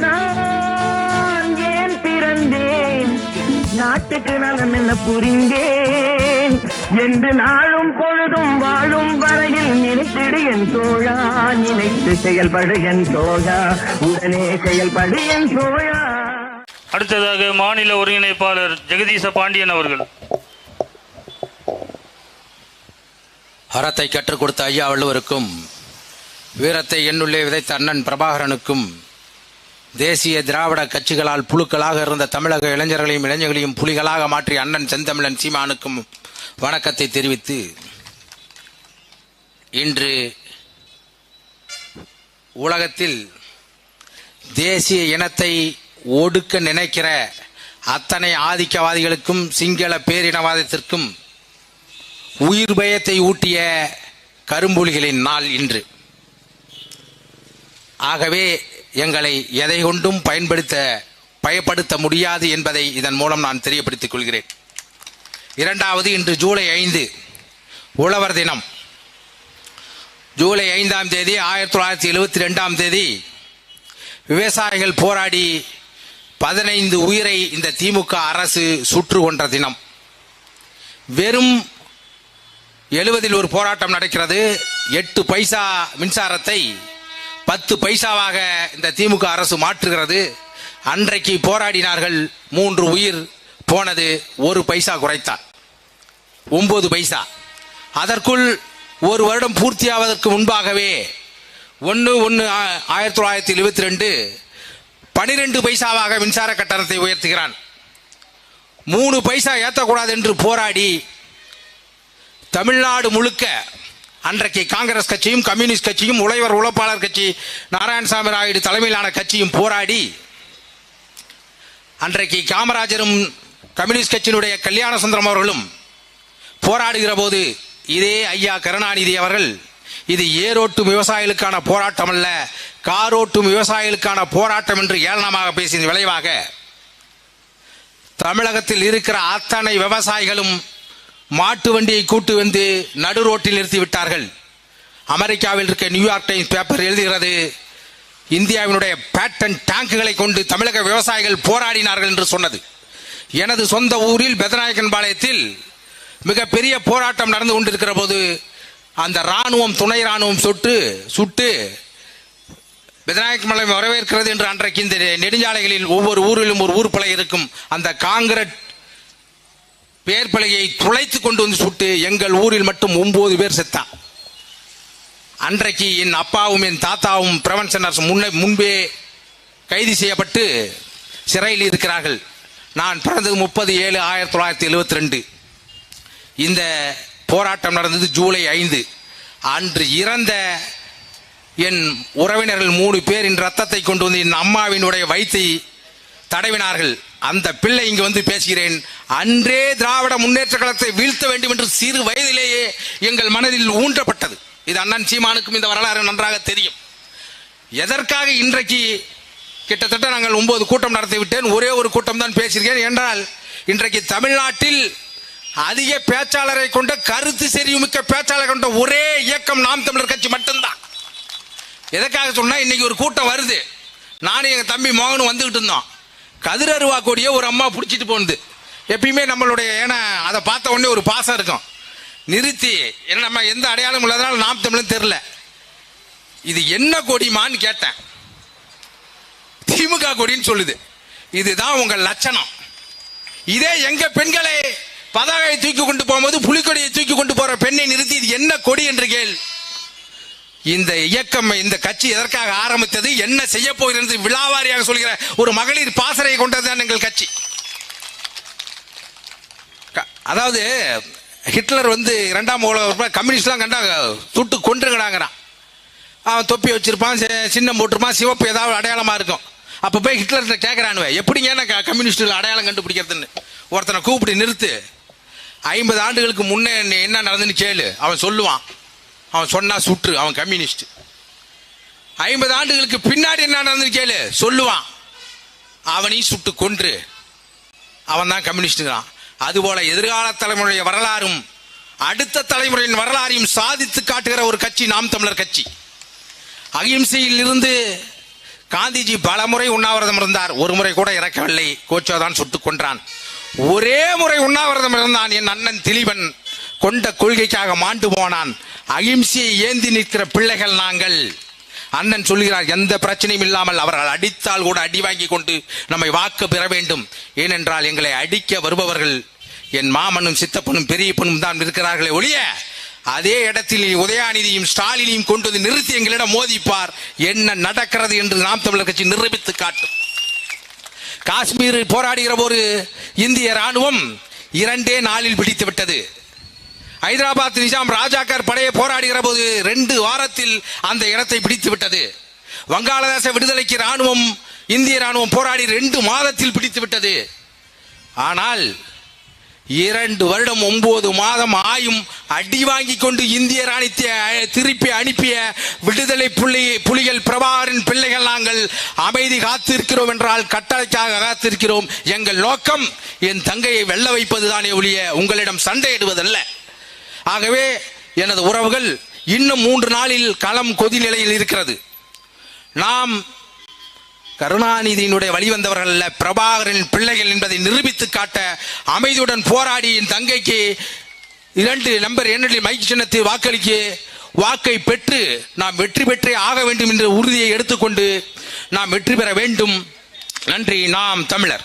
நான் ஏன் பிறந்தேன்? நாட்டுக்கு நலம் என்ன புரிந்தேன்? என்று நாளும் பொழுதும் வாழும் வரையில் நினைத்திடு என் தோழா நினைத்து செயல்படு என் தோழா உடனே செயல்படு என் தோழா. அடுத்ததாக மாநில ஒருங்கிணைப்பாளர் ஜெகதீச பாண்டியன் அவர்கள். அறத்தை கற்றுக் கொடுத்த ஐயா வள்ளுவருக்கும் வீரத்தை எண்ணுள்ளே விதைத்த அண்ணன் பிரபாகரனுக்கும் தேசிய திராவிட கட்சிகளால் புழுக்களாக இருந்த தமிழக இளைஞர்களையும் இளைஞர்களையும் புலிகளாக மாற்றி அண்ணன் செந்தமிழன் சீமானுக்கும் வணக்கத்தை தெரிவித்து இன்று உலகத்தில் தேசிய இனத்தை ஒடுக்க நினைக்கிற அத்தனை ஆதிக்கவாதிகளுக்கும் சிங்கள பேரினவாதத்திற்கும் உயிர் பயத்தை ஊட்டிய கரும்புலிகளின் நாள் இன்று. ஆகவே எங்களை எதை கொண்டும் பயன்படுத்த பயப்படுத்த முடியாது என்பதை இதன் மூலம் நான் தெரியப்படுத்திக் கொள்கிறேன். இரண்டாவது இன்று ஜூலை ஐந்து உழவர் தினம். ஜூலை ஐந்தாம் தேதி ஆயிரத்தி தொள்ளாயிரத்தி எழுபத்தி ரெண்டாம் தேதி விவசாயிகள் போராடி பதினைந்து உயிரை இந்த திமுக அரசு சுற்று கொன்ற தினம். வெறும் எழுபதில் ஒரு போராட்டம் நடக்கிறது. எட்டு பைசா மின்சாரத்தை பத்து பைசாவாக இந்த திமுக அரசு மாற்றுகிறது. அன்றைக்கு போராடினார்கள் மூன்று உயிர் போனது ஒரு பைசா குறைத்தார். ஒன்பது பைசா. அதற்குள் ஒரு வருடம் பூர்த்தியாவதற்கு முன்பாகவே ஒன்று ஒன்று ஆயிரத்தி தொள்ளாயிரத்தி எழுபத்தி ரெண்டு பனிரெண்டு பைசாவாக மின்சார கட்டணத்தை உயர்த்துகிறான். மூணு பைசா ஏற்றக்கூடாது என்று போராடி தமிழ்நாடு முழுக்க அன்றைக்கு காங்கிரஸ் கட்சியும் கம்யூனிஸ்ட் கட்சியும் உழைவர் உழைப்பாளர் கட்சி நாராயணசாமி நாயுடு தலைமையிலான கட்சியும் போராடி அன்றைக்கு காமராஜரும் கம்யூனிஸ்ட் கட்சியினுடைய கல்யாண சுந்தரம் அவர்களும் போராடுகிற போது இதே ஐயா கருணாநிதி அவர்கள் இது ஏரோட்டும் விவசாயிகளுக்கான போராட்டம் அல்ல காரோட்டும் விவசாயிகளுக்கான போராட்டம் என்று ஏளனமாக பேசிய விளைவாக தமிழகத்தில் இருக்கிற அத்தனை விவசாயிகளும் மாட்டு வண்டியை கூட்டு வந்து நடு ரோட்டில் நிறுத்தி விட்டார்கள் அமெரிக்காவில் இருக்க நியூயார்க் டைம்ஸ் பேப்பர் எழுதுகிறது இந்தியாவினுடைய பேட்டன் டேங்குகளை கொண்டு தமிழக விவசாயிகள் போராடினார்கள் என்று சொன்னது. எனது சொந்த ஊரில் பெதநாயக்கன் பாளையத்தில் மிகப்பெரிய போராட்டம் நடந்து கொண்டிருக்கிற போது அந்த ராணுவம் துணை ராணுவம் சுட்டு சுட்டு விநாயக மலை வரவேற்கிறது என்று அன்றைக்கு இந்த நெடுஞ்சாலைகளில் ஒவ்வொரு ஊரிலும் ஒரு ஊர்பலை இருக்கும். அந்த காங்கிரட் பேர் பலகையை துளைத்து கொண்டு வந்து சுட்டு எங்கள் ஊரில் மட்டும் ஒன்பது பேர் செத்தான் அன்றைக்கு என் அப்பாவும் என் தாத்தாவும் பிரவன்சனர்ஸ் முன்னே முன்பே கைது செய்யப்பட்டு சிறையில் இருக்கிறார்கள். நான் பிறந்தது முப்பது ஏழு ஆயிரத்தி தொள்ளாயிரத்தி எழுபத்தி ரெண்டு இந்த போராட்டம் நடந்தது ஜூலை ஐந்து. அன்று இறந்த என் உறவினர்கள் மூணு பேரின் ரத்தத்தை கொண்டு வந்து என் அம்மாவினுடைய வயிற்றை தடவினார்கள். அந்த பிள்ளை இங்கு வந்து பேசுகிறேன். அன்றே திராவிட முன்னேற்ற கழகத்தை வீழ்த்த வேண்டும் என்று சிறு வயதிலேயே எங்கள் மனதில் ஊன்றப்பட்டது. இது அண்ணன் சீமானுக்கும் இந்த வரலாறு நன்றாக தெரியும். எதற்காக இன்றைக்கு கிட்டத்தட்ட நாங்கள் ஒன்பது கூட்டம் நடத்திவிட்டேன் ஒரே ஒரு கூட்டம் தான் பேசியிருக்கேன். என்றால் இன்றைக்கு தமிழ்நாட்டில் அதிக பேச்சாளரை கொண்ட கருத்து செறிவுமிக்க பேச்சாளர் கொண்ட ஒரே இயக்கம் நாம் தமிழர் கட்சி மட்டும்தான். எதற்காக சொன்னால் இன்னைக்கு ஒரு கூட்டம் வருது. நானும் எங்கள் தம்பி மோகனும் வந்துக்கிட்டு இருந்தோம். கதிரருவா கொடியை ஒரு அம்மா பிடிச்சிட்டு போனது. எப்பயுமே நம்மளுடைய ஏன்னா அதை பார்த்த உடனே ஒரு பாசம் இருக்கும். நிறுத்தி என்ன நம்ம எந்த அடையாளம் இல்லாதனால நாம் தமிழ்னு தெரில இது என்ன கொடிமான்னு கேட்டேன். திமுக கொடின்னு சொல்லுது. இதுதான் உங்கள் லட்சணம். இதே எங்க பெண்களை பதாகையை தூக்கி கொண்டு போகும்போது புலிக்கொடியை தூக்கி கொண்டு போற பெண்ணை நிறுத்தி இது என்ன கொடி என்று கேள். இந்த இயக்கம் இந்த கட்சி எதற்காக ஆரம்பித்தது என்ன செய்ய போகிறது விழாவாரியாக சொல்கிற ஒரு மகளிர் பாசறை கொண்டதுதான் எங்கள் கட்சி. அதாவது ஹிட்லர் வந்து இரண்டாம் உலக கம்யூனிஸ்ட்லாம் கண்டா சுட்டு கொன்றுங்கடாங்கிறான் அவன் தொப்பி வச்சிருப்பான் சின்னம் போட்டிருப்பான் சிவப்பு ஏதாவது அடையாளமாக இருக்கும். அப்போ போய் ஹிட்லர்கிட்ட கேட்குறானுவே எப்படிங்க நான் க- அடையாளம் கண்டுபிடிக்கிறதுன்னு? ஒருத்தனை கூப்பிட்டு நிறுத்து. ஐம்பது ஆண்டுகளுக்கு முன்னே என்ன- என்ன நடந்துன்னு கேளு. அவன் சொல்லுவான். அவன் சொன்னால் சுற்று அவன் கம்யூனிஸ்ட். ஐம்பது ஆண்டுகளுக்கு பின்னாடி என்ன நடந்துன்னு கேளு. சொல்லுவான். அவனையும் சுட்டு கொன்று. அவன் தான் கம்யூனிஸ்ட்டுங்கிறான் அதுபோல எதிர்கால தலைமுறைய வரலாறும் அடுத்த தலைமுறையின் வரலாறையும் சாதித்து காட்டுகிற ஒரு கட்சி நாம் தமிழர் கட்சி. அகிம்சையில் இருந்து காந்திஜி பலமுறை உண்ணாவிரதம் இருந்தார். ஒரு முறை கூட இறக்கவில்லை. கோச்சோதான் சுட்டுக் கொன்றான். ஒரே முறை உண்ணாவிரதம் இருந்தான். என் அண்ணன் திலீபன் கொண்ட கொள்கைக்காக மாண்டு போனான். அகிம்சையை ஏந்தி நிற்கிற பிள்ளைகள் நாங்கள். அண்ணன் சொல்கிறார் எந்த பிரச்சனையும் இல்லாமல் அவர்கள் அடித்தால் கூட அடி வாங்கி கொண்டு நம்மை வாக்கு பெற வேண்டும். ஏனென்றால் எங்களை அடிக்க வருபவர்கள் என் மாமனும் சித்தப்பனும் பெரியப்பனும் தான் இருக்கிறார்களே ஒழிய அதே இடத்தில் உதயாநிதியும் ஸ்டாலினையும் கொண்டு வந்து நிறுத்தி எங்களிடம் மோதிப்பார். என்ன நடக்கிறது என்று நாம் தமிழர் கட்சி நிரூபித்து காட்டும். காஷ்மீரில் போராடுகிற ஒரு இந்திய ராணுவம் இரண்டே நாளில் பிடித்து விட்டது ஹைதராபாத் நிஜாம் ராஜாக்கர் படையை போராடுகிற போது ரெண்டு வாரத்தில் அந்த இடத்தை பிடித்து விட்டது. வங்காளதேச விடுதலைக்கு ராணுவம் இந்திய ராணுவம் போராடி ரெண்டு மாதத்தில் பிடித்து விட்டது. ஆனால் இரண்டு வருடம் ஒன்பது மாதம் ஆயும் அடி வாங்கி கொண்டு இந்திய ராணித்தை திருப்பி அனுப்பிய விடுதலை புள்ளி புலிகள் பிரபாகரின் பிள்ளைகள் நாங்கள் அமைதி காத்திருக்கிறோம் என்றால் கட்டளைக்காக காத்திருக்கிறோம். எங்கள் நோக்கம் என் தங்கையை வெல்ல வைப்பதுதானே ஒழிய உங்களிடம் சண்டையிடுவதல்ல. ஆகவே எனது உறவுகள் இன்னும் மூன்று நாளில் களம் கொதி நிலையில் இருக்கிறது. நாம் கருணாநிதியினுடைய வழிவந்தவர்கள் அல்ல பிரபாகரின் பிள்ளைகள் என்பதை நிரூபித்து காட்ட அமைதியுடன் போராடி என் தங்கைக்கு இரண்டு நம்பர் இரண்டில் மைக் சின்னத்தை வாக்களிக்க வாக்கை பெற்று நாம் வெற்றி பெற்றே ஆக வேண்டும் என்ற உறுதியை எடுத்துக்கொண்டு நாம் வெற்றி பெற வேண்டும். நன்றி. நாம் தமிழர்.